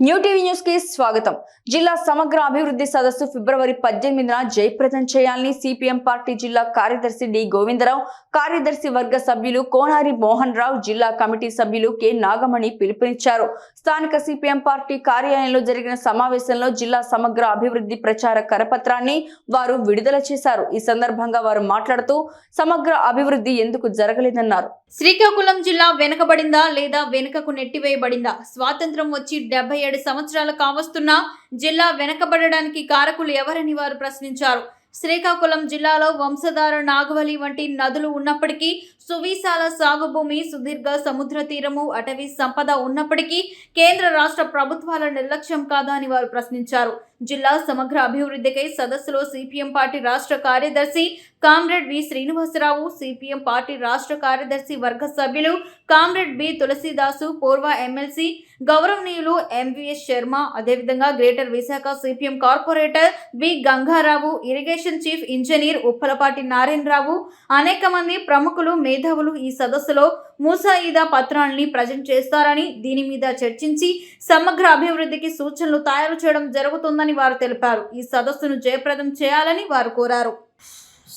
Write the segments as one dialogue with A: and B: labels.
A: New TV న్యూస్కి స్వాగతం. జిల్లా సమగ్ర అభివృద్ధి సదస్సు ఫిబ్రవరి పద్దెనిమిదిన జయప్రదం చేయాలని సిపిఎం పార్టీ జిల్లా కార్యదర్శి డి గోవిందరావు కార్యదర్శి వర్గ సభ్యులు కోనారి మోహన్ రావు జిల్లా కమిటీ సభ్యులు కె నాగమణి పిలుపునిచ్చారు. స్థానిక సిపిఎం పార్టీ కార్యాలయంలో జరిగిన సమావేశంలో జిల్లా సమగ్ర అభివృద్ధి ప్రచార కరపత్రాన్ని వారు విడుదల చేశారు. ఈ సందర్భంగా వారు మాట్లాడుతూ సమగ్ర అభివృద్ధి ఎందుకు జరగలేదన్నారు.
B: శ్రీకాకుళం జిల్లా వెనుకబడిందా లేదా వెనుకకు నెట్టివేయబడిందా? స్వాతంత్రం వచ్చి డెబ్బై ఏడు సంవత్సరాలు కావస్తున్నా జిల్లా వెనకబడడానికి కారకులు ఎవరని వారు ప్రశ్నించారు. శ్రీకాకుళం జిల్లాలో వంశధార నాగవలి వంటి నదులు ఉన్నప్పటికీ సువిశాల సాగు భూమి సుదీర్ఘ సముద్ర తీరము అటవీ సంపద ఉన్నప్పటికీ కేంద్ర రాష్ట్ర ప్రభుత్వాల నిర్లక్ష్యం కాదా అని వారు ప్రశ్నించారు. జిల్లా సమగ్ర అభివృద్ధికై సదస్సులో సిపిఎం పార్టీ రాష్ట్ర కార్యదర్శి comrade V Srinivasarao CPM party రాష్ట్ర కార్యదర్శి వర్గ సభ్యులు కామ్రేడ్ బి తులసిదాసు పూర్వ ఎమ్మెల్సీ గౌరవనీయులు ఎంవిఎస్ శర్మ అదేవిధంగా greater Visakha CPM corporator B Gangarao irrigation chief engineer Uppalapati Narayanarao అనేక మంది ప్రముఖులు మేధావులు ఈ సదస్సులో మూసాయిదా పత్రాల్ని ప్రజెంట్ చేస్తారని దీని మీద చర్చించి సమగ్ర అభివృద్ధికి సూచనలు తయారు చేయడం జరుగుతుందని వారు తెలిపారు. ఈ సదస్సును జయప్రదం చేయాలని వారు కోరారు.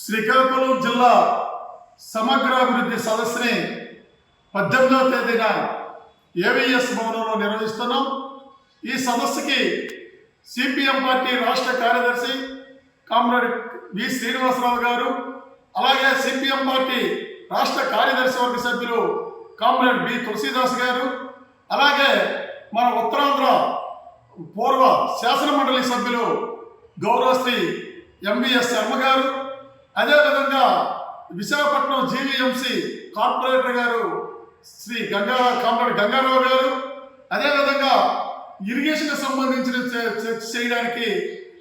C: శ్రీకాకుళం జిల్లా సమగ్రాభివృద్ధి సదస్సుని పద్దెనిమిదవ తేదీన ఏవిఎస్ భవనంలో నిర్వహిస్తున్నాం. ఈ సదస్సుకి సిపిఎం పార్టీ రాష్ట్ర కార్యదర్శి కామ్రేడ్ వి శ్రీనివాసరావు గారు అలాగే సిపిఎం పార్టీ రాష్ట్ర కార్యదర్శి వర్గ సభ్యులు కామ్రేడ్ బి తులసీదాస్ గారు అలాగే మన ఉత్తరాంధ్ర పూర్వ శాసన మండలి సభ్యులు గౌరవశ్రీ ఎంబీఎస్ శర్మ గారు అదేవిధంగా విశాఖపట్నం జీవీఎంసీ కార్పొరేటర్ గారు శ్రీ గంగా కామ్రేడ్ గంగారావు గారు అదేవిధంగా ఇరిగేషన్కి సంబంధించిన చర్చ చేయడానికి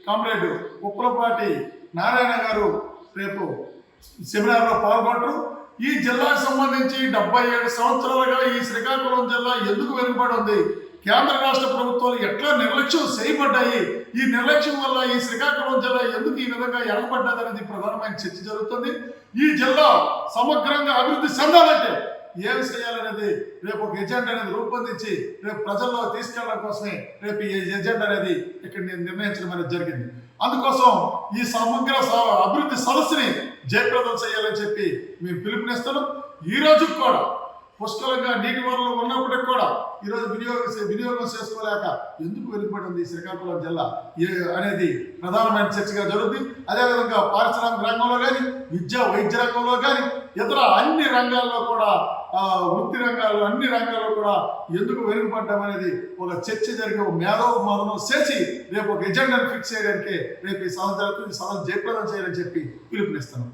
C: కామ్రేడ్ ఉప్పలపాటి నారాయణ గారు రేపు సెమినార్లో పాల్గొంటారు. ఈ జిల్లాకు సంబంధించి డెబ్బై ఏడు సంవత్సరాలుగా ఈ శ్రీకాకుళం జిల్లా ఎందుకు వెనుకబడి ఉంది కేంద్ర రాష్ట్ర ప్రభుత్వాలు ఎట్లా నిర్లక్ష్యం చేయబడ్డాయి? ఈ నిర్లక్ష్యం వల్ల ఈ శ్రీకాకుళం జిల్లా ఎందుకు ఈ విధంగా ఎడబడ్డదనేది ప్రధానమైన చర్చ జరుగుతుంది. ఈ జిల్లా సమగ్రంగా అభివృద్ధి చెందాలంటే ఏం చేయాలనేది రేపు ఒక ఎజెండా అనేది రూపొందించి రేపు ప్రజల్లో తీసుకెళ్ళడం కోసమే రేపు ఈ ఎజెండా అనేది ఇక్కడ నేను నిర్ణయించడం అనేది జరిగింది. అందుకోసం ఈ సమగ్ర స- అభివృద్ధి సదస్సుని జయప్రదం చేయాలని చెప్పి మేము పిలుపునిస్తున్నాం. ఈ రోజు కూడా పుష్కలంగా నీటి వనరులు ఉన్నప్పటికీ కూడా ఈరోజు వినియోగం వినియోగం చేసుకోలేక ఎందుకు వెనుకబడి ఈ శ్రీకాకుళం జిల్లా? అనేది ప్రధానమైన చర్చగా జరుగుతుంది. అదేవిధంగా పారిశ్రామిక రంగంలో కానీ విద్య వైద్య రంగంలో కానీ ఇతర అన్ని రంగాల్లో కూడా వృత్తి రంగాల్లో అన్ని రంగాల్లో కూడా ఎందుకు వెనుకబడ్డం అనేది ఒక చర్చ జరిగి ఒక మేధో మదనం చేసి రేపు ఒక ఎజెండాను ఫిక్స్ చేయడానికి రేపు ఈ సదస్సు జరుగుతుంది. సదస్సు జయప్రదం చేయాలని చెప్పి పిలుపునిస్తున్నాం.